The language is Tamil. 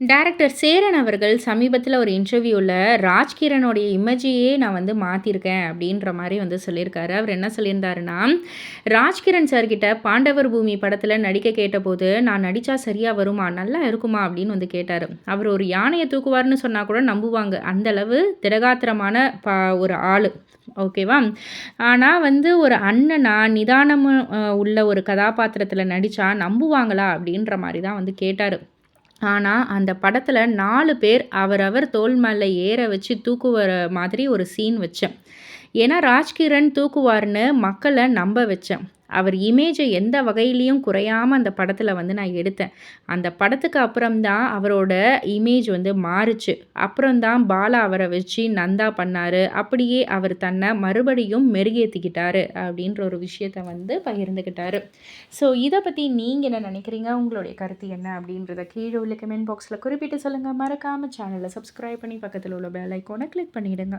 டேரக்டர் சேரன் அவர்கள் சமீபத்தில் ஒரு இன்டர்வியூவில் ராஜ்கிரனுடைய இமேஜையே நான் வந்து மாற்றிருக்கேன் அப்படின்ற மாதிரி வந்து சொல்லியிருக்காரு. அவர் என்ன சொல்லியிருந்தாருன்னா ராஜ்கிரண் சார்கிட்ட பாண்டவர் பூமி படத்தில் நடிக்க கேட்டபோது நான் நடித்தா சரியாக வருமா? நல்லா இருக்குமா? அப்படின்னு வந்து கேட்டார். அவர் ஒரு யானையை தூக்குவார்னு சொன்னால் கூட நம்புவாங்க. அந்தளவு திடகாத்திரமான பா ஒரு ஆள். ஓகேவா ஆனால் வந்து ஒரு அண்ணனா நிதானமும் உள்ள ஒரு கதாபாத்திரத்தில் நடித்தா நம்புவாங்களா? அப்படின்ற மாதிரி தான் வந்து கேட்டார். ஆனால் அந்த படத்தில் நாலு பேர் அவரவர் தோல் மேலே ஏற வச்சு தூக்குவர மாதிரி ஒரு சீன் வச்சேன். ஏன்னா ராஜ்கிரண் தூக்குவார்னு மக்களை நம்ப வச்சேன். அவர் இமேஜை எந்த வகையிலையும் குறையாமல் அந்த படத்தில் வந்து நான் எடுத்தேன். அந்த படத்துக்கு அப்புறம்தான் அவரோட இமேஜ் வந்து மாறுச்சு. அப்புறம்தான் பாலா அவரை வச்சு நந்தா பண்ணார். அப்படியே அவர் தன்னை மறுபடியும் மெருகேற்றிக்கிட்டாரு அப்படின்ற ஒரு விஷயத்தை வந்து பகிர்ந்துக்கிட்டாரு. ஸோ இதை பற்றி நீங்கள் என்ன நினைக்கிறீங்க? உங்களுடைய கருத்து என்ன அப்படின்றத கீழே உள்ள கமெண்ட் பாக்ஸில் குறிப்பிட்டு சொல்லுங்கள் மறக்காமல் சேனலை சப்ஸ்கிரைப் பண்ணி பக்கத்தில் உள்ள பெல் ஐக்கோனை கிளிக் பண்ணிவிடுங்க